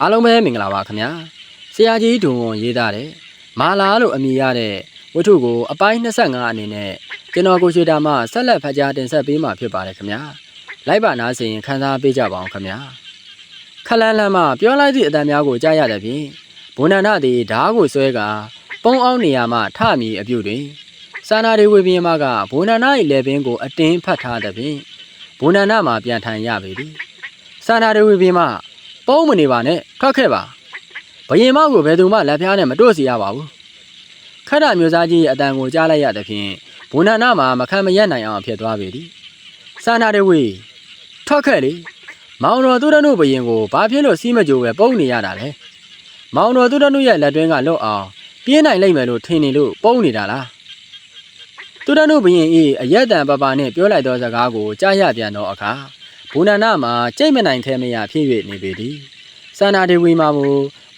အားလုံးပဲမင်္ဂလာပါခင်ဗျာဆရာကြီးဒုံဝန်ရေးသားတဲ့မာလာလို့အမည်ရတဲ့ဝတ္ထုကိုအပိုင်း25အနေနဲ့ကျွန်တော်ကိုရွှေတာမှဆက်လက်ဖတ်ကြားတင်ဆက်ပေးမှာဖြစ်ပါတယ်ခင်ဗျာလိုက်ပါနားဆင်ခန်းစားပေးကြပါအောင်ခင်ဗျာခလန်းလန်းမှပြောလိုက်သည့်အတန်များကိုကြားရတဲ့ဖြင့်ဘုံနန္ဒသည်ဓားကိုဆွဲကာပုံအောင်နေရာမှထမီအပြုတ်တွင်စာနာတွေဝေပြင်းမကဘုံနန္ဒ၏လေပင်ကိုအတင်းဖတ်ထားတဲ့ဖြင့်ဘုံနန္ဒမှာပြန်ထိုင်ရပေသည်စာနာတွေဝေပြင်းမ ပုံးမနေပါနဲ့ထွက်ခဲ့ပါဘယင်မောက်ကိုဘယ်သူမှလက်ဖျားနဲ့မတို့စီရပါဘူးခရမျိုးသားကြီးရဲ့အတန်ကိုကြားလိုက်ရတဲ့ဖြင့်ဘုံနာနာမှာမခံမရက်နိုင်အောင်ဖြစ်သွားပေသည်စာနာတွေဝေထွက်ခဲ့လေမောင်တော်သူရနုဘယင်ကိုဘာဖြစ်လို့စီးမကြိုးပဲပုံးနေရတာလဲမောင်တော်သူရနုရဲ့လက်တွင်းကလွတ်အောင်ပြေးနိုင်လိမ့်မယ်လို့ထင်နေလို့ပုံးနေတာလားသူရနုဘယင်ဤအရက်တန်ပပနဲ့ပြောလိုက်သောစကားကိုကြားရပြန်သောအခါ ဘူနန္ဒမှာကြိတ်မနိုင်ခဲမရဖြစ်၍နေပေသည်စန္ဒာဒေဝီမှာမူ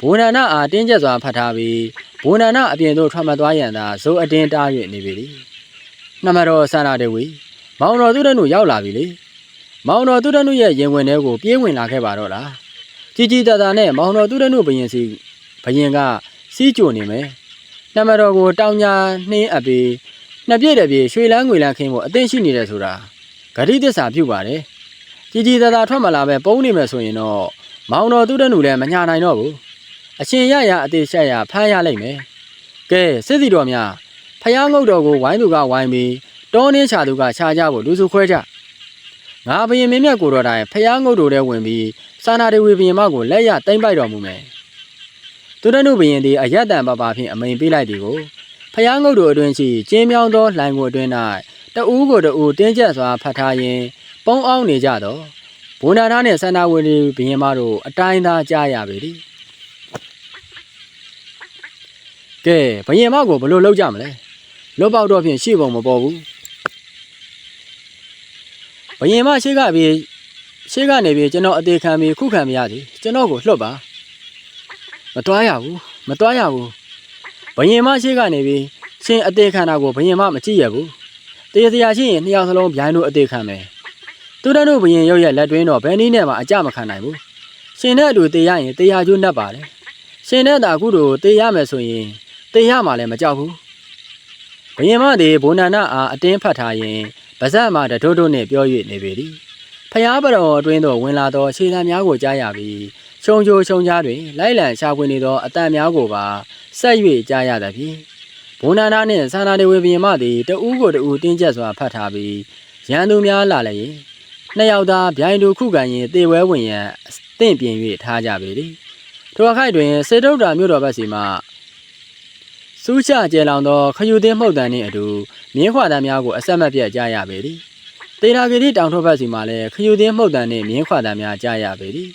ဘူနန္ဒအားတင်းကျပ်စွာဖတ်ထားပြီးဘူနန္ဒအပြင်သို့ထွက်မသွားရန်သာဇိုးအတင်းတား၍နေပေသည်နမတော်စန္ဒာဒေဝီမောင်တော်သူတနုရောက်လာပြီလေမောင်တော်သူတနုရဲ့ရင်ဝင်ထဲကိုပြေးဝင်လာခဲ့ပါတော့လားကြီးကြီးတသာနဲ့မောင်တော်သူတနုဘယင်စီဘယင်ကစီးကြိုနေမယ်နမတော်ကိုတောင်ညာနှင်းအပ်ပြီးနှစ်ပြည့်တပြည့်ရွှေလန်းငွေလန်းခင်းဖို့အသင့်ရှိနေတယ်ဆိုတာဂတိသစ္စာပြုပါတယ် ကြီးကြီးသာသာထွက်မလာပဲပုံနေမယ်ဆိုရင်တော့မောင်တော်သူတနုလည်းမညာနိုင်တော့ဘူးအရှင်ရရအသေးရှက်ရဖမ်းရလိမ့်မယ်ကဲစစ်စီတော်များဖျားငုတ်တော်ကိုဝိုင်းသူကဝိုင်းပြီးတောင်းင်းချသူကခြားကြဖို့လူစုခွဲကြငါဘယင်မင်းမြတ်ကိုတော်တိုင်ဖျားငုတ်တော်ထဲဝင်ပြီးစာနာတွေဝေဘယင်မကိုလက်ရတိမ့်ပိုက်တော်မူမယ်သူတနုဘယင်သည်အယက်တန်ပပဖြင့်အမိန်ပေးလိုက်သည်ကိုဖျားငုတ်တော်အတွင်းရှိကျင်းမြောင်းသောလှိုင်ကိုအတွင်း၌တအူးကိုတအူးတင်းကျပ်စွာဖတ်ထားရင်း ပုံအောင်နေကြတော့ဘုံနာနာနဲ့စန္ဒဝင်းဘီရင်မတို့အတိုင်းသားကြားရပေသည်ကဲဘယင်မကိုဘယ်လိုလုပ်ကြမလဲလွတ်ပေါက်တော့ဖြင့်ရှေ့ပုံမပေါ်ဘူးဘယင်မရှိကပြီးရှေ့ကနေပြီးကျွန်တော်အသေးခံပြီးခုခံမရသည်ကျွန်တော်ကိုလွတ်ပါမတွားရဘူးမတွားရဘူးဘယင်မရှိကနေပြီးရှင်အသေးခံတာကိုဘယင်မမကြည့်ရဘူးတရားစရာရှိရင်နှစ်ယောက်စလုံးဗျိုင်းတို့အသေးခံမယ် သူတနုဘရင်ရုပ်ရဲ့လက်တွင်းတော့ဘယ်နည်းနဲ့မှအကြမခံနိုင်ဘူးရှင်နဲ့အတူတေးရရင်တေးရကျိုးနှက်ပါတယ်ရှင်နဲ့တာအခုတို့တေးရမယ်ဆိုရင်တေးရမှလည်းမကြောက်ဘူးဘရင်မသည်ဘုံနန္ဒအားအတင်းဖတ်ထားရင်ဗဇက်မှတထိုးထိုးနဲ့ပြော၍နေပေသည်ဖျားပတော်အတွင်းသို့ဝင်လာသောခြေသံများကိုကြားရပြီးခြုံကြိုခြုံကြားတွင်လိုက်လံရှာဖွေနေသောအတန်များကိုပါဆက်၍ကြားရသဖြင့်ဘုံနန္ဒနှင့်သာနာတေဝေဘရင်မသည်တဦးကိုတဦးတင်းကျပ်စွာဖတ်ထားပြီးရန်သူများလာလည်း နှစ်ယောက်သားဗျိုင်းတူခုခံရင်တေဝဲဝင်ရန်အသင့်ပြင်၍ထားကြပေသည်ထိုအခိုက်တွင်စေတုဒ္ဒရာမြို့တော်ဘက်စီမှစူးချကျဲလောင်သောခယူသင်းမှုတ်တန်နှင့်အတူမြင်းခွာတန်းများကိုအဆက်မပြတ်ကြားရပေသည်တေနာဂီတိတောင်ထုတ်ဘက်စီမှလည်းခယူသင်းမှုတ်တန်နှင့်မြင်းခွာတန်းများကြားရပေသည်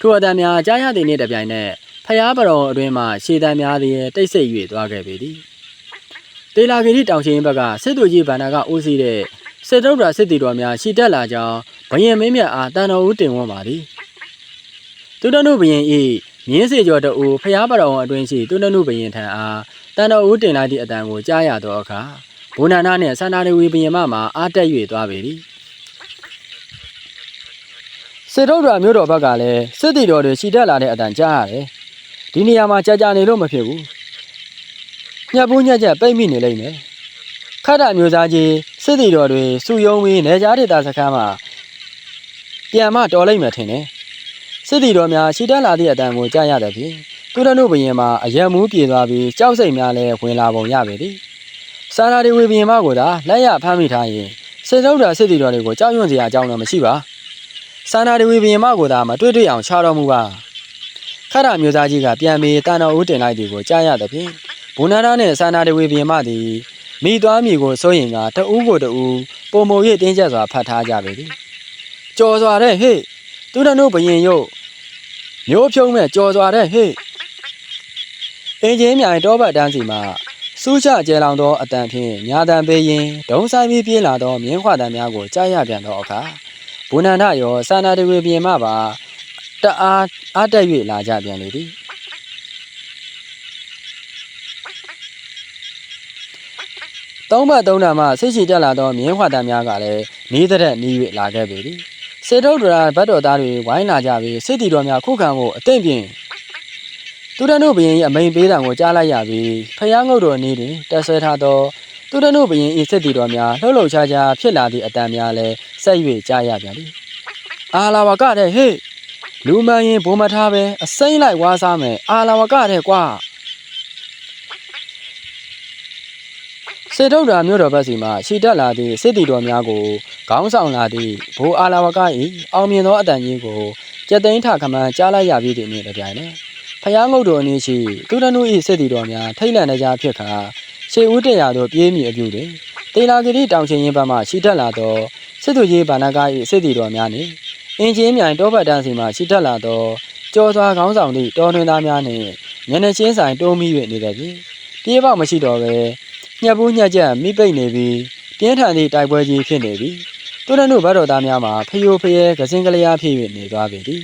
ထိုအတန်းများကြားရသည်နှင့်တပြိုင်နက်ဖျားပတော်အတွင်းမှရှေတန်းများသည်တိတ်ဆိတ်၍သွားခဲ့ပေသည်တေလာဂီတိတောင်ရှင်ဘက်ကစစ်သူကြီးဗန္နာကအိုးစီးတဲ့ စစ်တုဒ္ဒရာစစ်တီတော်များရှီတက်လာကြောင်းဘယင်မင်းမြတ်အားတန်တော်ဦးတင်ဝန်းပါသည်သူတနုဘယင်ဤမြင်းစေကျော်တအူဖျားပတော်အတွင်းရှိသူတနုဘယင်ထံအားတန်တော်ဦးတင်လိုက်သည့်အတန်ကိုကြားရသောအခါဘုနာနာနှင့်ဆန္ဒရဝီဘယင်မမှာအားတက်၍သွားပေသည်စစ်တုဒ္ဒရာမြို့တော်ဘက်ကလည်းစစ်တီတော်တွေရှီတက်လာတဲ့အတန်ကြားရတယ်ဒီနေရာမှာကြာကြာနေလို့မဖြစ်ဘူးညက်ပူးညက်ချက်ပိတ်မိနေလိမ့်မယ်ခတ်တာမျိုးသားကြီး စစ်တီတော်တွေစုယုံပြီးနေကြားဒေတာစခန်းမှာပြန်မတော်လိုက်မှထင်တယ်စစ်တီတော်များရှီတက်လာသည့်အတန်ကိုကြားရတဲ့ဖြင့်သူရနုဘယင်မှာအယံမူးပြေသွားပြီးကြောက်စိတ်များလည်းဝင်လာပုံရပေသည်စာရာဒီဝေဘယင်မကိုသာလက်ရဖမ်းမိထားရင်စစ်တုဒ္ဒရာစစ်တီတော်တွေကိုကြောက်ရွံ့စရာအကြောင်းတော့မရှိပါစာနာဒီဝေဘယင်မကိုသာမတွေ့တွေ့အောင်ချတော်မူပါခတ်တာမျိုးသားကြီးကပြန်ပြီးတန်တော်ဦးတင်လိုက်သည်ကိုကြားရတဲ့ဖြင့်ဘုနာနာနှင့်စာနာဒီဝေဘယင်မသည် မိသွားမိကိုစိုးရင်ကတဦးကိုတဦးပုံမုံ၍တင်းကျပ်စွာဖတ်ထားကြပေသည်ကြော်စွာတဲ့ဟေ့သူတနုဘယင်ယုတ်မျိုးဖြုံးမဲ့ကြော်စွာတဲ့ဟေ့အင်ဂျင်မြိုင်တောဘတ်တန်းစီမှာစူးချကျဲလောင်သောအတန်ဖြင့်ညာတန်ပေးရင်ဒုံဆိုင်ပြီးပြေးလာသောမြင်းခွာတန်များကိုကြားရပြန်သောအခါဘုနန္ဒရောစာနာတဝေပြင်မှပါတအားအားတက်၍လာကြပြန်လေသည် သုံးဘတ်သုံးဓာမှဆိတ်ချီတက်လာသောမြင်းခွာတန်များကလည်းနီးတဲ့နီး၍လာခဲ့ပေသည်စေတုဒ္ဒရာဘတ်တော်သားတွေဝိုင်းလာကြပြီးစစ်တီတော်များခုခံဖို့အသင့်ပြင်သူရနုဘရင်၏အမိန်ပေးတာကိုကြားလိုက်ရပြီးဖျားငုတ်တော်နေတွင်တက်ဆွဲထားသောသူရနုဘရင်၏စစ်တီတော်များလှုပ်လှုပ်ရှားရှားဖြစ်လာသည့်အတန်များလည်းဆက်၍ကြားရပြန်သည်အာလာဝကတဲ့ဟေ့လူမန်ရင်ဘုံမထားပဲအစိမ့်လိုက်ဝါးစားမယ်အာလာဝကတဲ့ကွာ စေတုဒ္ဒရာမြို့တော်ဘက်စီမှခြိတက်လာသည့်စစ်တီတော်များကိုခေါင်းဆောင်လာသည့်ဘိုးအာလာဝက၏အောင်မြင်သောအတန်ကြီးကိုကြက်သိန်းထခမန်းကြားလိုက်ရပြီးသည့်နေ့တစ်ပြိုင်နက်ဖျားငုတ်တော်အနည်းရှိသူရနု၏စစ်တီတော်များထိတ်လန့်နေကြဖြစ်ခါရှေဦးတရာတို့ပြေးမိအပြုတွင်တေလာဂရီတောင်ချင်းရင်ဘက်မှခြိတက်လာသောစစ်သူကြီးဗန္နက၏စစ်တီတော်များနှင့်အင်ဂျင်မြိုင်တောပတ်တန်းစီမှခြိတက်လာသောကြော်စွာခေါင်းဆောင်သည့်တော်တွင်သားများနှင့်ညနေချင်းဆိုင်တိုးမိ၍နေသည်ဖြင့်ပြေးပေါက်မရှိတော့ဘဲ ညှက်ပူးညှက်ချက်မိပိတ်နေပြီးပြင်းထန်သည့်တိုက်ပွဲကြီးဖြစ်နေပြီးသူရနုဘတ်တော်သားများမှာဖျို့ဖျဲကစင်ကလျားဖြစ်၍နေသွားပေသည်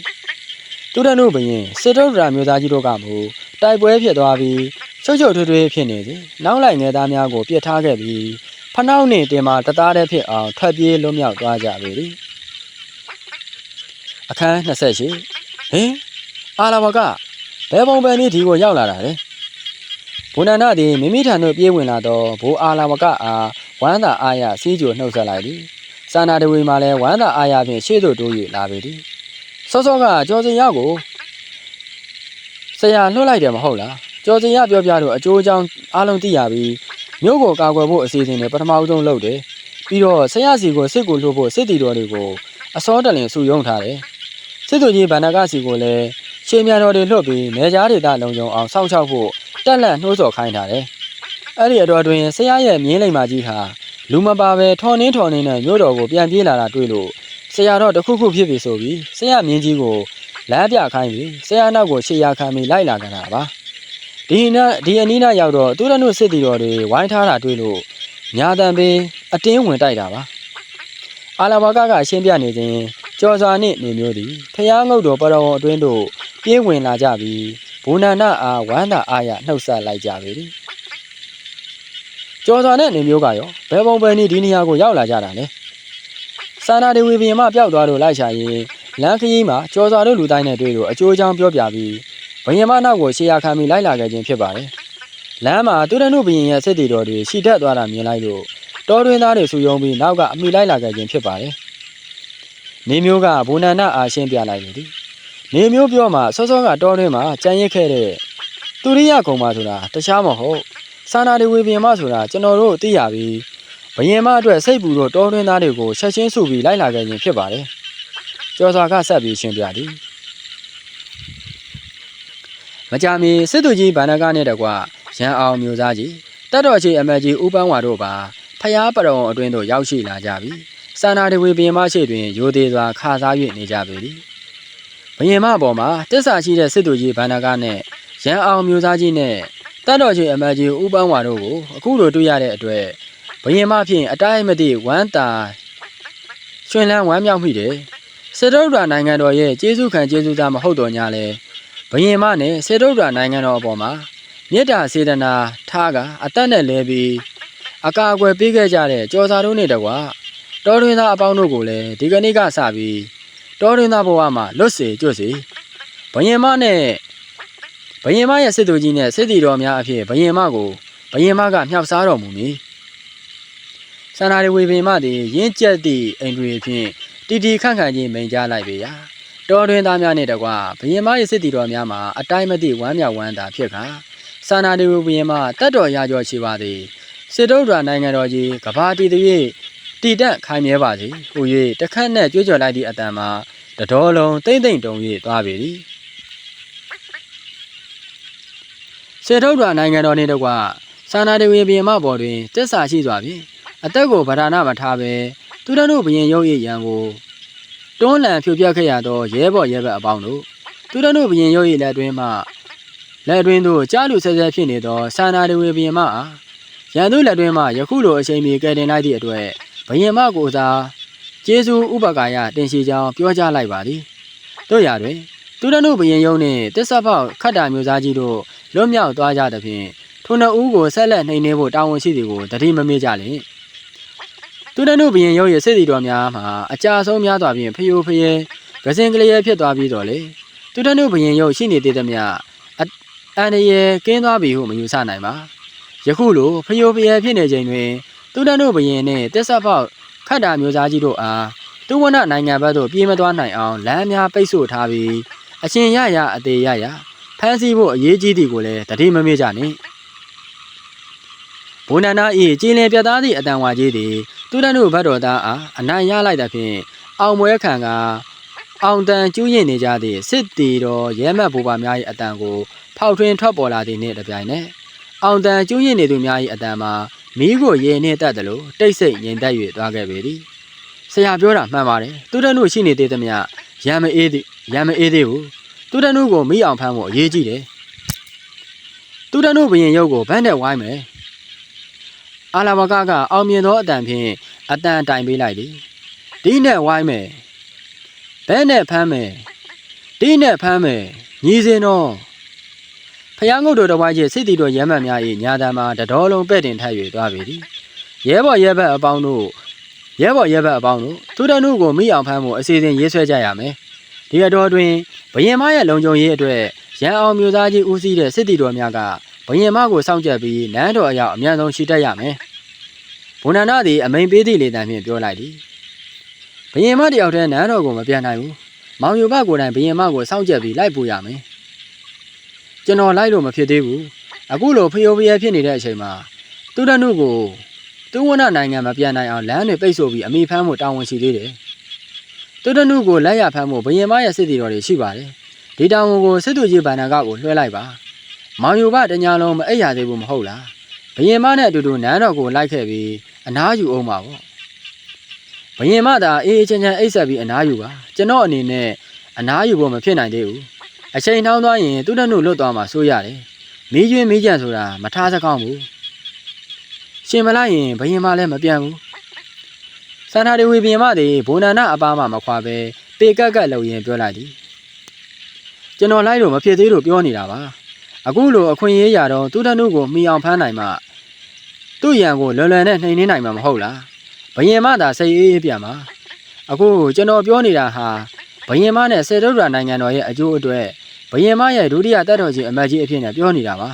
သူရနုဘရင်စစ်တုဒ္ဒရာမျိုးသားကြီးတို့ကမူတိုက်ပွဲဖြစ်သွားပြီးချုပ်ချုပ်ထွေးထွေးဖြစ်နေသည်နောက်လိုက်ငယ်သားများကိုပြစ်ထားခဲ့ပြီးဖနှောက်နှင့်တင်မာတသားတည်းဖြစ်အောင်ထွက်ပြေးလွတ်မြောက်သွားကြပေသည်အခန်း28ဟင်အာလာဝကဘယ်ပုံပဲနည်းဒီကိုရောက်လာတာလဲ ဘုဏ္ဏနာသည်မိမိထံသို့ပြေးဝင်လာသောဘိုးအာလာဝကအားဝမ်းသာအားရစီးကြိုနှုတ်ဆက်လိုက်သည်စာနာတဝေမှလည်းဝမ်းသာအားရဖြင့်ရှေ့သို့တိုး၍လာပေသည်စောစောကကြော်စင်ရောက်ကိုဆရာလွှတ်လိုက်တယ်မဟုတ်လားကြော်စင်ရပြောပြတော့အကျိုးအကြောင်းအားလုံးသိရပြီးမြို့ကိုကာကွယ်ဖို့အစီအစဉ်တွေပထမဆုံးလုပ်တယ်ပြီးတော့ဆရာစီကိုစစ်ကိုလှုပ်ဖို့စစ်တီတော်တွေကိုအစောတလင်စုယုံထားတယ်စစ်သူကြီးဗန္ဒကစီကိုလည်းရှေးမြန်တော်တွေလွှတ်ပြီးနေကြားဒေသလုံခြုံအောင်စောင့်ရှောက်ဖို့ တက်လက်နှိုးဆော်ခိုင်းထားတယ်အဲ့ဒီအတော်တွင်ဆရာရဲ့မြင်းလိမ္မာကြီးဟာလူမပါပဲထော်နှင်းထော်နှင်းနဲ့မြို့တော်ကိုပြန်ပြေးလာတာတွေ့လို့ဆရာတော့တခုခုဖြစ်ပြီဆိုပြီးဆရာမြင်းကြီးကိုလမ်းပြခိုင်းပြီးဆရာနောက်ကိုရှေ့ရခံပြီးလိုက်လာကြတာပါဒီနာဒီအနီးနားရောက်တော့သူရနုစစ်တီတော်တွေဝိုင်းထားတာတွေ့လို့ညာတန်ပင်အတင်းဝင်တိုက်တာပါအာလာဘာကကအရှင်းပြနေခြင်းကြော်စွာနှင့်နေမျိုးသည်ဖျားငုတ်တော်ပရောဝအတွင်းသို့ပြေးဝင်လာကြပြီး ဘူနာနာအားဝမ်းသာအားရနှုတ်ဆက်လိုက်ကြပေသည်ကြော်စွာနဲ့နေမျိုးကရောဘယ်ပုံပဲနည်းဒီနေရာကိုရောက်လာကြတာလဲစာနာဒေဝီဘီယမပျောက်သွားလို့လိုက်ရှာရင်လမ်းခရီးမှာကြော်စွာတို့လူတိုင်းနဲ့တွေ့လို့အကျိုးအကြောင်းပြောပြပြီးဘယင်မနောက်ကိုရှေ့ရခံပြီးလိုက်လာခဲ့ခြင်းဖြစ်ပါတယ်လမ်းမှာသူရနုဘရင်ရဲ့စစ်တီတော်တွေရှီတက်သွားတာမြင်လိုက်လို့တော်တွင်သားတွေဆူယုံပြီးနောက်ကအမိလိုက်လာခဲ့ခြင်းဖြစ်ပါတယ်နေမျိုးကဘူနန္ဒအားရှင်းပြလိုက်လေသည် နေမျိုးပြောမှစောစောကတော်တွင်မှာကြံရစ်ခဲ့တဲ့သူရိယကုံမဆိုတာတခြားမဟုတ်စာနာတွေဝေပြင်မဆိုတာကျွန်တော်တို့သိရပြီးဘယင်မအတွက်စိတ်ပူတော့တော်တွင်သားတွေကိုချက်ချင်းစုပြီးလိုက်လာခဲ့ခြင်းဖြစ်ပါတယ်ကျော်စွာကဆက်ပြီးရှင်းပြသည်မကြမီစစ်သူကြီးဗန္ဒကနဲ့တကွရန်အောင်မျိုးသားကြီးတက်တော်ချီအမတ်ကြီးဦးပန်းဝါတို့ပါဖျားပရုံအတွင်းသို့ရောက်ရှိလာကြပြီးစာနာတွေဝေပြင်မရှိတွင်ရိုသေးစွာခါစား၍နေကြပေသည် ဘယင်မပေါ်မှာတစ္ဆာရှိတဲ့စစ်သူကြီးဗန္ဒကနဲ့ရန်အောင်မျိုးသားကြီးနဲ့တက်တော်ချီအမတ်ကြီးဦးပန်းဝါတို့ကိုအခုလိုတွေ့ရတဲ့အတွက်ဘယင်မဖြင့်အတိုင်းမသိဝမ်းတာရွှင်လန်းဝမ်းမြောက်မိတယ်စေတုဒ္ဒရာနိုင်ငံတော်ရဲ့ကျေးဇူးခံကျေးဇူးသားမဟုတ်တော်ညာလဲဘယင်မနဲ့စေတုဒ္ဒရာနိုင်ငံတော်အပေါ်မှာမေတ္တာစေတနာထားကအသက်နဲ့လဲပြီးအကာအကွယ်ပေးခဲ့ကြတဲ့ကြော်စာတို့နဲ့တကွာတော်တွင်သားအပေါင်းတို့ကိုလည်းဒီကနေ့ကစပြီး တော်တွင်သားဘဝမှာလွတ်စေကျွတ်စေဘယင်မနဲ့ဘယင်မရဲ့စစ်သူကြီးနဲ့စစ်တီတော်များအဖြစ်ဘယင်မကိုဘယင်မကမြောက်စားတော်မူမည်ဆန္ဒရီဝေပင်မသည်ရင်းကျက်သည့်အိမ်တွေဖြင့်တီတီခန့်ခန့်ချင်းမိန်ကြားလိုက်ပေရာတော်တွင်သားများနှင့်တကွာဘယင်မရဲ့စစ်တီတော်များမှာအတိုင်းမသိဝမ်းမြောက်ဝမ်းသာဖြစ်ခါစာနာတေဝဘုရင်မတတ်တော်ရကြောရှိပါသည်စေတုဒ္ဒရာနိုင်ငံတော်ကြီးကဘာတီသည် တည်တက်ခိုင်မြဲပါစေဟူ၍တခတ်နဲ့ကြွေးကြော်လိုက်သည့်အတန်မှာတတော်လုံးတိမ့်တိမ့်တုံ၍သွားပေသည်စေတုဒ္ဒရာနိုင်ငံတော်နှင့်တကွစာနာတေဝဘုရင်မပေါ်တွင်တစ္ဆာရှိစွာဖြင့်အသက်ကိုဗဒါနမထားဘဲသူတို့ဘုရင်ရုပ်ရည်ရန်ကိုတွန်းလှန်ဖြိုပြခဲ့ရသောရဲဘော်ရဲဘက်အပေါင်းတို့သူတို့ဘုရင်ရုပ်ရည်လက်တွင်မှလက်တွင်သို့ကြားလူဆဲဆဲဖြစ်နေသောစာနာတဝေဘုရင်မအားရန်သူလက်တွင်မှယခုလိုအချိန်မီကယ်တင်လိုက်သည့်အတွက် ဘုရင်မကိုစားကျေးဇူးဥပကာယတင်ရှိကြောင်းပြောကြားလိုက်ပါသည်တို့ရတွင်သူတို့ဘုရင်ယုံနှင့်တစ္ဆဖောက်ခတ်တာမျိုးသားကြီးတို့လွတ်မြောက်သွားကြသဖြင့်ထိုနှစ်ဦးကိုဆက်လက်နှိမ်နှင်းဖို့တာဝန်ရှိသည်ကိုတတိမမေ့ကြလင်သူတနုဘရင်ရုပ်ရဲ့စစ်တီတော်များမှာအကြဆုံးများစွာဖြင့်ဖယိုဖယဲကစင်ကလေးဖြစ်သွားပြီးတော့လေသူတနုဘရင်ရုပ်ရှိနေသေးသမျှအအန္တရာယ်ကင်းသွားပြီဟုမယူဆနိုင်ပါယခုလိုဖယိုဖယဲဖြစ်နေချိန်တွင် သူတနုဘရင်နှင့်တစ္ဆဖောက်ခတ်တာမျိုးသားကြီးတို့အားသူဝနနိုင်ငံဘက်သို့ပြေးမသွားနိုင်အောင်လမ်းများပိတ်ဆို့ထားပြီးအရှင်ရရအသေးရရဖမ်းဆီးဖို့အရေးကြီးသည်ကိုလည်းတတိမမေ့ကြနှင့်ဘုံနန္ဒ၏ကြည်လင်ပြတ်သားသည့်အတန်ဝါကြီးသည်သူတနုဘတ်တော်သားအားအနိုင်ရလိုက်သဖြင့်အောင်ပွဲခံကအောင်တန်ကျူးရင်နေကြသည့်စစ်တီတော်ရဲမတ်ဘူပါများ၏အတန်ကိုဖောက်ထွင်းထွက်ပေါ်လာသည်နှင့်တပြိုင်နက်အောင်တန်ကျူးရင်နေသူများ၏အတန်မှာ မိကိုရေနှင့်တက်တယ်လို့တိတ်ဆိတ်ငြိမ်သက်၍သွားခဲ့ပေသည်ဆရာပြောတာမှန်ပါတယ်သူတနုရှိနေသေးသမျှရံမအေးသည်ရံမအေးသေးဘူးသူတနုကိုမိအောင်ဖမ်းဖို့အရေးကြီးတယ်သူတနုဘရင်ရုပ်ကိုဗန်းနဲ့ဝိုင်းမယ်အာလာဘကကအောင်မြင်သောအတန်ဖြင့်အတန်တိုင်ပေးလိုက်သည်ဒီနဲ့ဝိုင်းမယ်ဘဲနဲ့ဖမ်းမယ်ဒီနဲ့ဖမ်းမယ်ညီစင်တော့ ဖျားငုတ်တော်တစ်ဝိုင်းချင်းစစ်တီတော်ရဲမှန်များ၏ညာတံမှာတတော်လုံးပဲ့တင်ထပ်၍သွားပေသည်ရဲဘော်ရဲဘက်အပေါင်းတို့ရဲဘော်ရဲဘက်အပေါင်းတို့သူတနုကိုမိအောင်ဖမ်းဖို့အစီအစဉ်ရေးဆွဲကြရမယ်ဒီအတော်တွင်ဘရင်မရဲ့လုံခြုံရေးအတွက်ရန်အောင်မျိုးသားကြီးဦးစီးတဲ့စစ်တီတော်များကဘရင်မကိုစောင့်ကြပ်ပြီးနန်းတော်အရောက်အမြန်ဆုံးရှိတတ်ရမယ်ဘုံနန္ဒသည်အမိန်ပေးသည့်လေတံဖြင့်ပြောလိုက်သည်ဘရင်မတယောက်တည်းနန်းတော်ကိုမပြန်နိုင်ဘူးမောင်ယူဘကိုယ်တိုင်ဘရင်မကိုစောင့်ကြပ်ပြီးလိုက်ပို့ရမယ် ကျွန်တော်လိုက်လို့မဖြစ်သေးဘူးအခုလိုဖျော်ဖျဲဖြစ်နေတဲ့အချိန်မှာသူတနုကိုသူဝနနိုင်ငံမပြန်နိုင်အောင်လမ်းတွေပိတ်ဆို့ပြီးအမိဖမ်းမှုတာဝန်ရှိသေးတယ်သူတနုကိုလက်ရဖမ်းမှုဘရင်မရဲ့စစ်တီတော်တွေရှိပါတယ်ဒီတာဝန်ကိုစစ်သူကြီးဗန္ဒာကကိုလွှဲလိုက်ပါမောင်ယူဘတညာလုံးမအိပ်ရသေးဘူးမဟုတ်လားဘရင်မနဲ့အတူတူနန်းတော်ကိုလိုက်ခဲ့ပြီးအနားယူအောင်ပါဗောဘရင်မသာအေးအေးချမ်းချမ်းအိပ်ဆက်ပြီးအနားယူပါကျွန်တော်အနေနဲ့အနားယူဖို့မဖြစ်နိုင်သေးဘူး အချိန်နှောင်းသွားရင်သူတနုလွတ်သွားမှာစိုးရတယ်မီးကျွင်းမီးကြံဆိုတာမထားစကောင်းဘူးရှင်မလိုက်ရင်ဘရင်မလည်းမပြန်ဘူးစန္ဒာဒေဝီဘရင်မသည်ဘုံနန္ဒအပားမှမခွာပဲပေကက်ကက်လုံရင်ပြောလိုက်သည်ကျွန်တော်လိုက်လို့မဖြစ်သေးလို့ပြောနေတာပါအခုလိုအခွင့်အရေးရတော့သူတနုကိုမှီအောင်ဖမ်းနိုင်မှသူ့ရန်ကိုလွယ်လွယ်နဲ့နှိမ်နှင်းနိုင်မှာမဟုတ်လားဘယင်မသာစိတ်အေးအေးပြန်ပါအခုကျွန်တော်ပြောနေတာဟာဘယင်မနဲ့စေတုဒ္ဒရာနိုင်ငံတော်ရဲ့အကျိုးအတွက် ဘယင်မရဲ့ဒုတိယတတ်တော်ကြီးအမတ်ကြီးအဖြစ်နဲ့ပြောနေတာပါ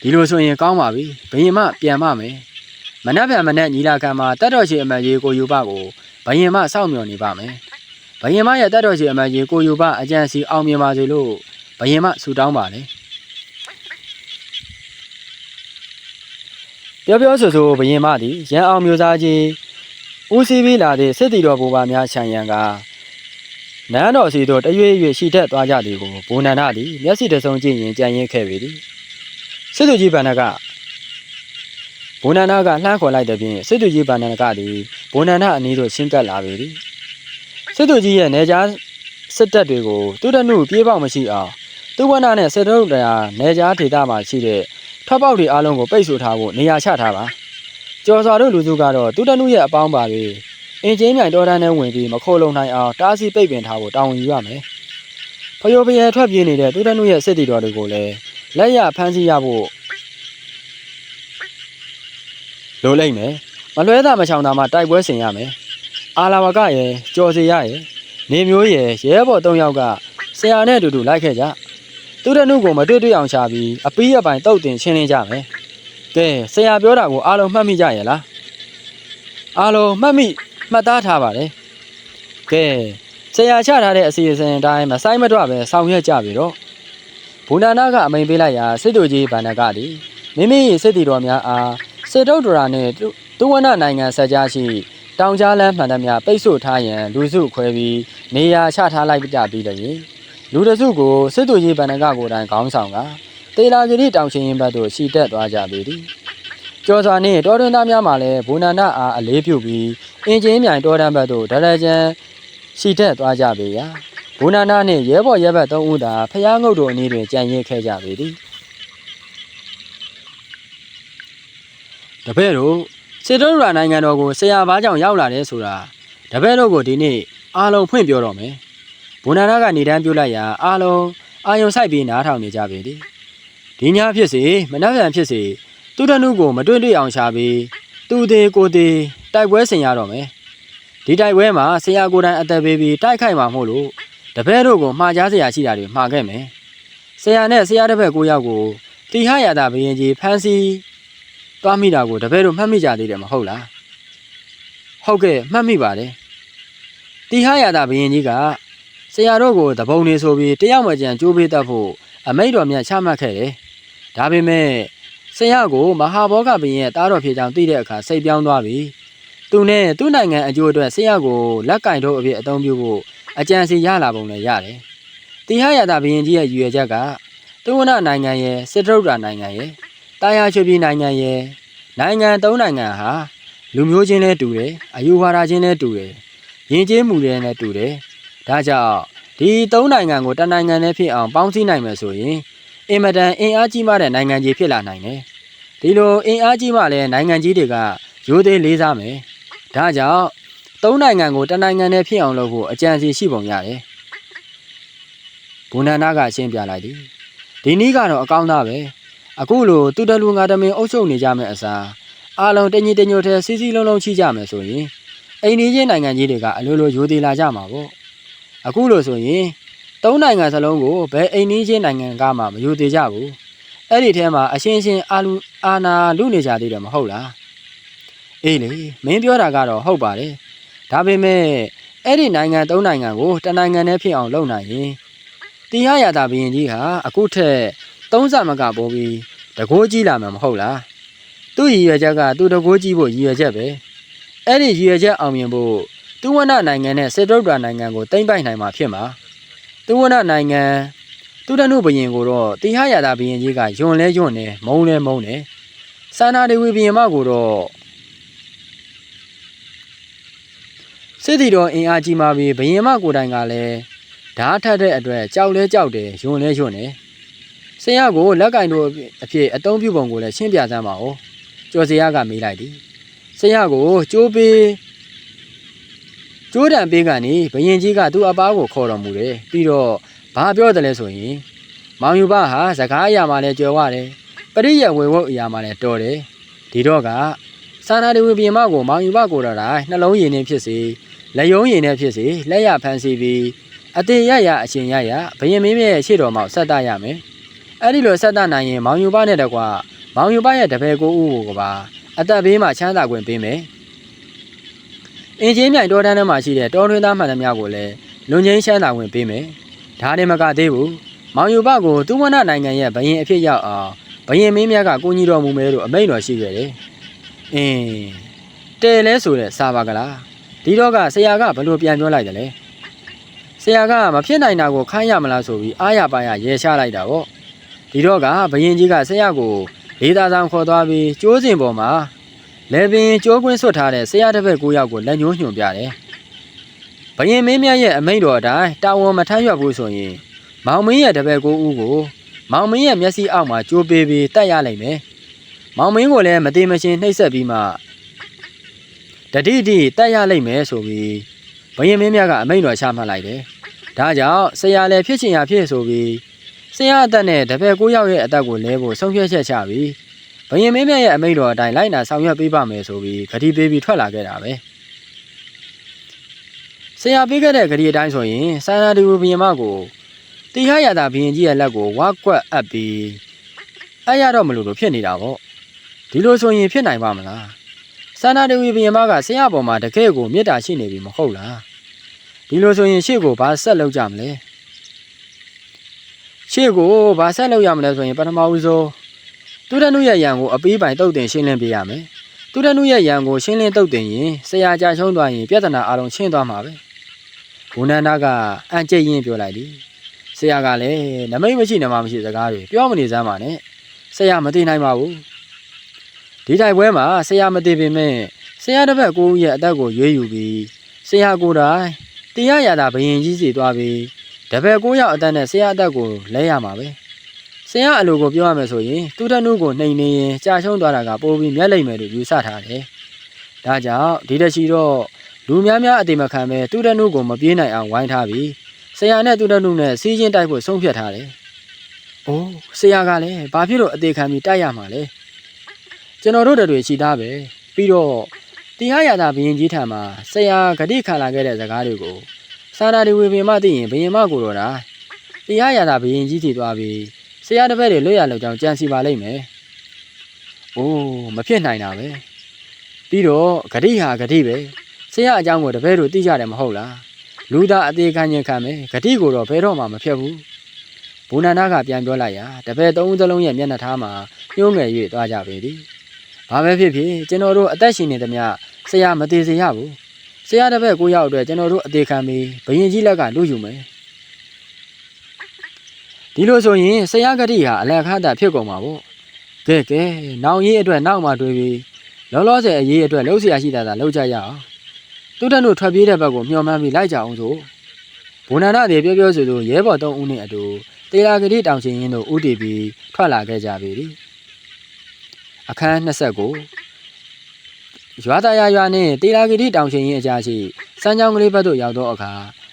ဒီလိုဆိုရင်ကောင်းပါပြီဘယင်မပြန်ပါမယ်မနက်ဖြန်မနက်ညီလာခံမှာတတ်တော်ကြီးအမတ်ကြီးကိုယူပကိုဘယင်မစောင့်မျှော်နေပါမယ်ဘယင်မရဲ့တတ်တော်ကြီးအမတ်ကြီးကိုယူပအကြံစီအောင်မြင်ပါစေလို့ဘယင်မဆုတောင်းပါလေပြောပြောဆိုဆိုဘယင်မသည်ရန်အောင်မျိုးသားကြီးဦးစီးပြီးလာသည့်စစ်တီတော်ဘူပါများခြံရန်က နန်းတော်စီသို့တရွေ့ရွေ့ရှိထက်သွားကြသည်ကိုဘုံနန္ဒသည်မျက်စိတစ်စုံကြည့်ရင်ကြံရင်းခဲ့ပေသည်စစ်သူကြီးဗန္ဒကဘုံနန္ဒကလှမ်းခေါ်လိုက်တဲ့ဖြင့်စစ်သူကြီးဗန္ဒကသည်ဘုံနန္ဒအနီးသို့ရှင်းကပ်လာပေသည်စစ်သူကြီးရဲ့နေကြားစစ်တပ်တွေကိုသူတနုပြေးပေါက်မရှိအောင်သူဝနနဲ့စစ်တုတ်တရားနေကြားဒေသမှာရှိတဲ့ထွက်ပေါက်တွေအားလုံးကိုပိတ်ဆို့ထားဖို့နေရာချထားပါကျော်စွာတို့လူစုကတော့သူတနုရဲ့အပေါင်းပါတွေ အင်ဂျင်မြိုင်တော်တန်းနဲ့ဝင်ပြီးမခိုးလုံနိုင်အောင်တားဆီးပိတ်ပင်ထားဖို့တာဝန်ယူရမယ်ဖျော်ဖျဲထွက်ပြေးနေတဲ့သူတနုရဲ့စစ်တီတော်တွေကိုလည်းလက်ရဖမ်းဆီးရဖို့လိုလိမ့်မယ်မလွဲတာမချောင်တာမှတိုက်ပွဲဆင်ရမယ်အာလာဝကရဲ့ကြော်စီရရဲ့နေမျိုးရဲ့ရဲဘော်၃ယောက်ကဆရာနဲ့အတူတူလိုက်ခဲ့ကြသူတနုကိုမတွေ့တွေ့အောင်ရှာပြီးအပီးအပိုင်တုတ်တင်ရှင်းလင်းကြမယ်ကဲဆရာပြောတာကိုအားလုံးမှတ်မိကြရဲ့လားအားလုံးမှတ်မိ မှတ်သားထားပါတယ်ကဲဆရာချထားတဲ့အစီအစဉ်အတိုင်းမဆိုင်မတော့ပဲဆောင်ရွက်ကြပြီတော့ဘူနာနာကအမိန်ပေးလိုက်ရာစစ်တူကြီးဗန္ဒကသည်မိမိ၏စစ်တီတော်များအားစစ်တုတ်ဒရာနှင့်သူဝနနိုင်ငံဆက်ကြားရှိတောင်ကြားလမ်းမှန်သမျှပိတ်ဆို့ထားရန်လူစုခွဲပြီးနေရာချထားလိုက်ကြပြီးတဲ့ရင်လူတစုကိုစစ်သူကြီးဗန္ဒကကိုယ်တိုင်ခေါင်းဆောင်ကတေလာဂရီတောင်ရှင်ရင်ဘတ်သို့ရှီတက်သွားကြပေသည် ကျော်စွာနှင့်တော်တွင်သားများမှလည်းဘူနာနာအားအလေးပြုပြီးအင်ဂျင်မြိုင်တော်တန်းဘတ်သို့ဒရကြံရှီတက်သွားကြပေရာဘူနာနာနှင့်ရဲဘော်ရဲဘတ်သုံးဦးသာဖျားငုတ်တို့အနည်းတွင်ကြံ့ရစ်ခဲ့ကြပေသည်တပည့်တို့စစ်တော်ရာနိုင်ငံတော်ကိုဆရာဘားကြောင့်ရောက်လာတယ်ဆိုတာတပည့်တို့ကိုဒီနေ့အားလုံးဖွင့်ပြောတော့မယ်ဘုနာနာကနေတန်းပြုတ်လိုက်ရာအားလုံးအာယုံဆိုင်ပြီးနားထောင်နေကြပြီဒီညဖြစ်စေမနှက်ပြန်ဖြစ်စေ သူတနုကိုမတွေ့တွေ့အောင်ရှာပြီးသူသေးကိုသေးတိုက်ပွဲဆင်ရတော့မယ်ဒီတိုက်ပွဲမှာဆရာကိုယ်တိုင်အသက်ပေးပြီးတိုက်ခိုက်မှာမို့လို့တပည့်တို့ကိုမှားကြားစရာရှိတာတွေမှားခဲ့မယ်ဆရာနဲ့ဆရာတစ်ပည့်ကိုရောက်ကိုတိဟရတာဘရင်ကြီးဖမ်းဆီးသွားမိတာကိုတပည့်တို့မှတ်မိကြသေးတယ်မဟုတ်လားဟုတ်ကဲ့မှတ်မိပါတယ်တိဟရတာဘရင်ကြီးကဆရာတို့ကိုတပုံနေဆိုပြီးတယောက်မှကြံကြိုးပေးတတ်ဖို့အမိန့်တော်မြတ်ချမှတ်ခဲ့တယ်ဒါပေမဲ့ ဆရာကိုမဟာဘောဂဘုရင်ရဲ့တားတော်ဖြစ်ကြောင်းသိတဲ့အခါစိတ်ပြောင်းသွားပြီသူနဲ့သူ့နိုင်ငံအကျိုးအတွက်ဆရာကိုလက်ကင်ထုတ်အဖြစ်အသုံးပြုဖို့အကြံစီရလာပုံလည်းရတယ်တိဟရတာဘုရင်ကြီးရဲ့ရည်ရွယ်ချက်ကသူဝနနိုင်ငံရဲ့စစ်တုဒ္ဒနိုင်ငံရဲ့တာယာချွေပြည်နိုင်ငံရဲ့နိုင်ငံသုံးနိုင်ငံဟာလူမျိုးချင်းလည်းတူတယ်အယူဝါဒချင်းလည်းတူတယ်ယဉ်ကျေးမှုတွေလည်းတူတယ်ဒါကြောင့်ဒီသုံးနိုင်ငံကိုတစ်နိုင်ငံနဲ့ဖြစ်အောင်ပေါင်းစည်းနိုင်မယ်ဆိုရင် အင်မတန်အင်အားကြီးမားတဲ့နိုင်ငံကြီးဖြစ်လာနိုင်တယ်ဒီလိုအင်အားကြီးမှလည်းနိုင်ငံကြီးတွေကရိုးသေးလေးစားမယ်ဒါကြောင့်သုံးနိုင်ငံကိုတစ်နိုင်ငံနဲ့ဖြစ်အောင်လုပ်ဖို့အကြံစီရှိပုံရတယ်ဘုနန္ဒကရှင်းပြလိုက်သည်ဒီနည်းကတော့အကောင်းသားပဲအခုလိုသူတလူငါတမင်အုပ်ချုပ်နေကြမယ့်အစားအားလုံးတညီတညွတ်တဲ့စီစီလုံးလုံးချိကြမယ်ဆိုရင်အိမ်နီးချင်းနိုင်ငံကြီးတွေကအလိုလိုရိုသေလာကြမှာပေါ့အခုလိုဆိုရင် သုံးနိုင်ငံစလုံးကိုဘယ်အိမ်နီးချင်းနိုင်ငံကမှမရိုသေကြဘူးအဲ့ဒီထဲမှာအရှင်းရှင်းအာလူအာနာလူနေကြသေးတယ်မဟုတ်လားအေးလေမင်းပြောတာကတော့ဟုတ်ပါတယ်ဒါပေမဲ့အဲ့ဒီနိုင်ငံသုံးနိုင်ငံကိုတစ်နိုင်ငံနဲ့ဖြစ်အောင်လုပ်နိုင်ရင်တရားရတာဘုရင်ကြီးဟာအခုထက်သုံးဆမကပိုးပြီးတကိုးကြီးလာမှာမဟုတ်လားသူ့ရည်ရွယ်ချက်ကသူ့တကိုးကြီးဖို့ရည်ရွယ်ချက်ပဲအဲ့ဒီရည်ရွယ်ချက်အောင်မြင်ဖို့သူဝနနိုင်ငံနဲ့စေတုဒ္ဒရာနိုင်ငံကိုတိမ့်ပိုက်နိုင်မှာဖြစ်မှာ သူဝနနိုင်ငံသူတနုဘရင်ကိုတော့တရားရတာဘရင်ကြီးကယွန်လဲယွန်နေမုံလဲမုံနေစန္ဒာဒေဝီဘရင်မကိုတော့စစ်တီတော်အင်အားကြီးမာပြီးဘရင်မကိုတိုင်ကလည်းဓာတ်ထက်တဲ့အတွက်ကြောက်လဲကြောက်တယ်ယွန်လဲယွန်နေဆရာကိုလက်ကင်တို့အဖြစ်အတုံးပြုပုံကိုလည်းရှင်းပြစမ်းပါဦးကျော်စရာကမေးလိုက်သည်ဆရာကိုကြိုးပေး ကျိုးတံပေးကနေဘရင်ကြီးကသူ့အပားကိုခေါ်တော်မူတယ်ပြီးတော့ဘာပြောတယ်လဲဆိုရင်မောင်ယူဘဟာစကားအရာမှလည်းကြော်ရတယ်ပရိယဝေဝုတ်အရာမှလည်းတော်တယ်ဒီတော့ကစာနာဒေဝီပြင်မကိုမောင်ယူဘကိုတော်တိုင်းနှလုံးရည်နဲ့ဖြစ်စေလက်ယုံရည်နဲ့ဖြစ်စေလက်ရဖန်စီပြီးအတင်ရရအရှင်ရရဘရင်မင်းရဲ့ရှေ့တော်မှာဆက်တရမယ်အဲ့ဒီလိုဆက်တနိုင်ရင်မောင်ယူဘနဲ့တကွာမောင်ယူဘရဲ့တပည့်ကိုဦးကိုကပါအသက်ဘေးမှာချမ်းသာခွင့်ပေးမယ် အင်ဂျင်မြိုင်တော်တန်းထဲမှာရှိတဲ့တော်ထွင်းသားမှန်သမျှကိုလည်းလွန်ငင်းချမ်းသာခွင့်ပေးမယ်ဒါနဲ့မကသေးဘူးမောင်ယူဘကိုသူဝနနိုင်ငံရဲ့ဘရင်အဖြစ်ရောက်အောင်ဘရင်မင်းများကကိုကြီးတော်မူမယ်လို့အမိန့်တော်ရှိခဲ့တယ်အင်းတဲလဲဆိုတဲ့စာပါကလားဒီတော့ကဆရာကဘလို့ပြန်ပြောလိုက်တယ်လဲဆရာကမဖြစ်နိုင်တာကိုခိုင်းရမလားဆိုပြီးအားရပါရရေချလိုက်တာပေါ့ဒီတော့ကဘရင်ကြီးကဆရာကိုလေးသားဆောင်ခေါ်သွားပြီးကျိုးစင်ပေါ်မှာ လေပင်ကျိုးကွင်းဆွတ်ထားတဲ့ဆရာတစ်ပည့်ကိုယောက်ကိုလက်ညှိုးညွှန်ပြတယ်ဘရင်မင်းမြတ်ရဲ့အမိန့်တော်အတိုင်းတာဝန်မထမ်းရွက်ဘူးဆိုရင် မောင်မင်းရဲ့တပည့်ကိုဦးကို မောင်မင်းရဲ့မျက်စိအောက်မှာကြိုးပေးပြီးတတ်ရလိမ့်မယ်မောင်မင်းကိုလည်းမသေးမရှင်နှိပ်စက်ပြီးမှတတိတိတတ်ရလိမ့်မယ်ဆိုပြီးဘရင်မင်းမြတ်ကအမိန့်တော်ချမှတ်လိုက်တယ်ဒါကြောင့်ဆရာလည်းဖြစ်ချင်ရဖြစ်ဆိုပြီးဆရာအသက်နဲ့တပည့်ကိုရောက်ရဲ့အသက်ကိုလဲဖို့ဆုံးဖြတ်ချက်ချပြီး ဘရင်မင်းမြတ်ရဲ့အမိန့်တော်အတိုင်းလိုက်နာဆောင်ရွက်ပေးပါမယ်ဆိုပြီးဂတိပေးပြီးထွက်လာခဲ့တာပဲဆရာပေးခဲ့တဲ့ဂတိအတိုင်းဆိုရင်စာနာတူဘရင်မကိုတိဟရတာဘရင်ကြီးရဲ့လက်ကိုဝါကွက်အပ်ပြီးအဲ့ရတော့မလို့လို့ဖြစ်နေတာပေါ့ဒီလိုဆိုရင်ဖြစ်နိုင်ပါမလားစာနာတူဘရင်မကဆရာပေါ်မှာတကယ့်ကိုမေတ္တာရှိနေပြီမဟုတ်လားဒီလိုဆိုရင်ရှေ့ကိုဘာဆက်လုပ်ကြမလဲရှေ့ကိုဘာဆက်လုပ်ရမလဲဆိုရင်ပထမဦးဆုံး သူတနုရဲ့ရံကိုအပေးပိုင်တုတ်တင်ရှင်းလင်းပေးရမယ်သူတနုရဲ့ရံကိုရှင်းလင်းတုတ်တင်ရင်ဆရာကြာရှုံးသွားရင်ပြဿနာအလုံးရှင်းသွားမှာပဲဘုနန္ဒကအန်ကျိတ်ရင်ပြောလိုက်သည်ဆရာကလည်းနမိတ်မရှိနမမရှိစကားတွေပြောမနေစမ်းပါနဲ့ဆရာမသိနိုင်ပါဘူးဒီတိုက်ပွဲမှာဆရာမသိပေမဲ့ဆရာတစ်ဖက်ကိုရဲ့အသက်ကိုရွေးယူပြီးဆရာကိုယ်တိုင်တရားရတာဘယင်ကြီးစီသွားပြီးတပည့်ကိုရောက်အသက်နဲ့ဆရာအသက်ကိုလဲရမှာပဲ ဆရာအလိုကိုပြောရမယ်ဆိုရင်သူတနုကိုနှိမ်နေရင်ကြာရှုံးသွားတာကပိုပြီးမျက်လိမ့်မယ်လို့ယူဆထားတယ်ဒါကြောင့်ဒီတချီတော့လူများများအတိမခံပဲသူတနုကိုမပြေးနိုင်အောင်ဝိုင်းထားပြီးဆရာနဲ့သူတနုနဲ့စီးချင်းတိုက်ဖို့ဆုံးဖြတ်ထားတယ်။အိုးဆရာကလည်းဘာဖြစ်လို့အသေးခံပြီးတိုက်ရမှာလဲ။ကျွန်တော်တို့တွေရှိသားပဲပြီးတော့တရားရတာဘယင်ကြီးထံမှာဆရာဂတိခံလာခဲ့တဲ့စကားတွေကိုစာနာဒီဝေပင်မသိရင်ဘယင်မကိုတော့တာတရားရတာဘယင်ကြီးထီသွားပြီး ဆရာတစ်ပည့်တွေလွတ်ရလို့ကြောင်းကြံစီပါလိမ့်မယ်။အိုးမဖြစ်နိုင်တာပဲ။ပြီးတော့ဂတိဟာဂတိပဲဆရာအကြောင်းကိုတပည့်တို့သိကြတယ်မဟုတ်လား။လူသားအသေးခံရင်ခံမယ်ဂတိကိုတော့ဘယ်တော့မှမဖြတ်ဘူး။ဘူနန္ဒကပြန်ပြောလိုက်ရာတပည့်သုံးဦးသလုံးရဲ့မျက်နှာထားမှာညှိုးငယ်၍သွားကြပေသည်။ဘာပဲဖြစ်ဖြစ်ကျွန်တော်တို့အသက်ရှင်နေသမျှဆရာမသေးစေရဘူး။ဆရာတစ်ပည့်ကိုရောက်အတွက်ကျွန်တော်တို့အသေးခံပြီးဘယင်ကြီးလက်ကလူယူမယ်။ ဒီလိုဆိုရင်ဆရာဂတိဟာအလက်ခါတာဖြစ်ကုန်မှာပေါ့။ကဲကဲနောင်ရေးအတွက်နောက်မှတွေးပြီးလောလောဆယ်အရေးအတွက်လှုပ်ရှားရှိတာသာလှုပ်ကြရအောင်။သူတန်တို့ထွက်ပြေးတဲ့ဘက်ကိုမျှော်မှန်းပြီးလိုက်ကြအောင်ဆို။ဘုံနာနာတွေပြောပြောဆိုဆိုရဲဘော်သုံးဦးနဲ့အတူတေလာဂတိတောင်ရှင်ရင်တို့ဥတီပြီးထွက်လာခဲ့ကြပြီ။အခန်း29ရွာသားရရွာနှင့်တေလာဂတိတောင်ရှင်ရင်အကြားရှိစမ်းချောင်းကလေးဘက်သို့ရောက်သောအခါ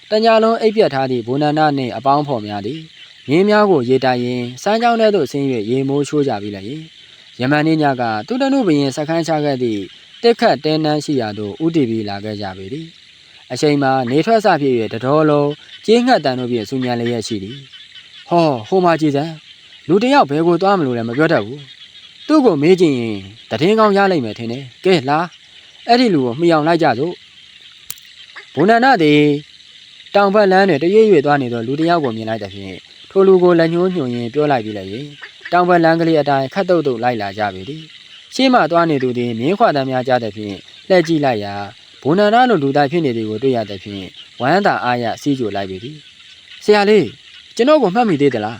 တညာလုံးအိပ်ပြတ်ထားသည့်ဘုံနာနာနှင့်အပေါင်းဖော်များသည် မြင်းများကိုရေတိုင်ရင်စမ်းချောင်းထဲသို့ဆင်း၍ရေမိုးချိုးကြပြီလေ။ယမန်နေ့ညကသူတနုဘရင်စခန်းချခဲ့သည့်တက်ခတ်တဲနန်းရှိရာသို့ဥတီပြီးလာခဲ့ကြပြီ။အချိန်မှာနေထွက်စဖြစ်၍တတော်လုံးကျေးငှက်တန်တို့ဖြင့်စူညံလျက်ရှိသည်။ဟောဟိုမှာကြည်စမ်းလူတစ်ယောက်ဘယ်ကိုသွားမလို့လဲမပြောတတ်ဘူး။သူ့ကိုမေးကြည့်ရင်တည်င်းကောင်းရလိမ့်မယ်ထင်တယ်။ကဲလာအဲ့ဒီလူကိုမှီအောင်လိုက်ကြစို့။ဘုံနန္ဒသည်တောင်ဘက်လမ်းတွင်တရွေ့ရွေ့သွားနေသောလူတစ်ယောက်ကိုမြင်လိုက်တဲ့ဖြင့် ထိုလူကိုလက်ညှိုးညွှန်ရင်းပြောလိုက်ပြီးလည်းရင်တောင်ဘက်လမ်းကလေးအတိုင်းခတ်တုတ်တုတ်လိုက်လာကြပြီသည်။ရှေ့မှသွားနေသူသည်မြင်းခွာတမ်းများကြားတဲ့ဖြင့်လှည့်ကြည့်လိုက်ရာဘုံနန္ဒလိုလူသားဖြစ်နေသည်ကိုတွေ့ရတဲ့ဖြင့်ဝမ်းသာအားရစီးကြိုလိုက်ပြီသည်။ဆရာလေးကျွန်တော်ကိုမှတ်မိသေးသလား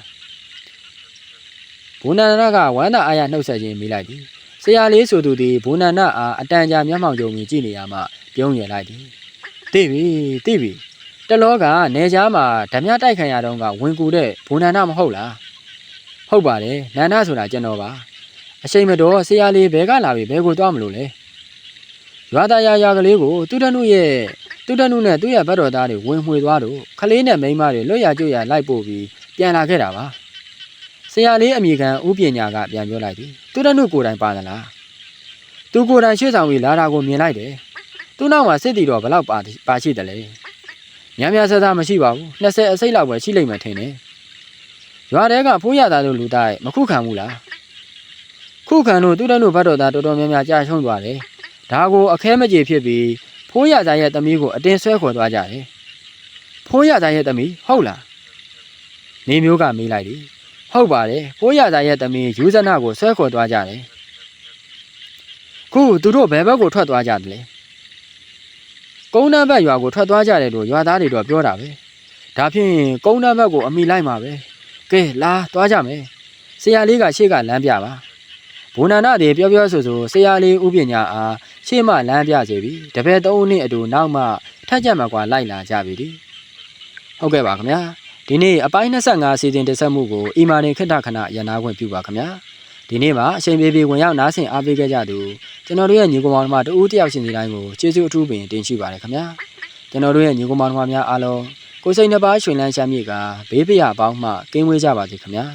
ဘုံနန္ဒကဝမ်းသာအားရနှုတ်ဆက်ခြင်းမိလိုက်သည်ဆရာလေးဆိုသူသည်ဘုံနန္ဒအားအတန်ကြာမျက်မှောင်ကြုံပြီးကြည့်နေရမှပြုံးရလိုက်သည်သိပြီသိပြီ တလောကနေကြားမှာဓမြတိုက်ခံရတော့ကဝင်ကူတဲ့ဘုံနန္ဒမဟုတ်လားဟုတ်ပါတယ်နန္ဒဆိုတာကျွန်တော်ပါအချိန်မတော်ဆရာလေးဘဲကလာပြီဘဲကိုသွားမလို့လဲရွာသားရရကလေးကိုသူတနုရဲ့သူတနုနဲ့သူ့ရဲ့ဘတ်တော်သားတွေဝင်မှွေသွားတော့ခလေးနဲ့မိန်းမတွေလွတ်ရကျွတ်ရလိုက်ပို့ပြီးပြန်လာခဲ့တာပါဆရာလေးအမိခံဥပညာကပြန်ပြောလိုက်သည်သူတနုကိုယ်တိုင်ပါသလားသူကိုယ်တိုင်ရှေ့ဆောင်ပြီးလာတာကိုမြင်လိုက်တယ်သူ့နောက်မှာစစ်တီတော်ဘလောက်ပါပါရှိတယ်လဲ များများဆဆမရှိပါဘူး20အစိတ်လောက်ပဲရှိလိမ့်မယ်ထင်တယ်ရွာတဲကဖိုးရသားတို့လူတိုင်းမခုခံဘူးလားခုခံလို့သူတနုဘတ်တော်သားတော်တော်များများကြာရှုံးသွားတယ်ဒါကိုအခဲမကြေဖြစ်ပြီးဖိုးရသားရဲ့သမီးကိုအတင်းဆွဲခေါ်သွားကြတယ်ဖိုးရသားရဲ့သမီးဟုတ်လားနေမျိုးကမေးလိုက်သည်ဟုတ်ပါတယ်ဖိုးရသားရဲ့သမီးယူဇနာကိုဆွဲခေါ်သွားကြတယ်ခုသူတို့ဘယ်ဘက်ကိုထွက်သွားကြတယ်လဲ ကုန်းတန်းဘက်ရွာကိုထွက်သွားကြတယ်လို့ရွာသားတွေတော့ပြောတာပဲဒါဖြင့်ကုန်းတန်းဘက်ကိုအမိလိုက်မှာပဲကဲလာသွားကြမယ်ဆရာလေးကရှေ့ကလမ်းပြပါဘုံနာနာတွေပြောပြောဆိုဆိုဆရာလေးဥပညာအားရှေ့မှလမ်းပြစေပြီတပည့်သုံးဦးနဲ့အတူနောက်မှထက်ကြက်မှာကွာလိုက်လာကြပြီဒီဟုတ်ကဲ့ပါခင်ဗျာဒီနေ့အပိုင်း25စီစဉ်တင်ဆက်မှုကိုအီမာတင်ခိတ္တခဏရန်နာခွင့်ပြုပါခင်ဗျာ ဒီနေ့မှာအချိန်ပြေပြေဝင်ရောက်နားဆင်အားပေးခဲ့ကြသူကျွန်တော်တို့ရဲ့ညီကောင်မောင်နှမတဦးတယောက်ချင်းစီတိုင်းကိုကျေးဇူးအထူးပင်တင်ရှိပါတယ်ခင်ဗျာကျွန်တော်တို့ရဲ့ညီကောင်မောင်နှမများအားလုံးကိုယ်စိတ်နှပါရွှင်လန်းချမ်းမြေ့ကဘေးပရာပေါင်းမှကင်းဝေးကြပါစေခင်ဗျာ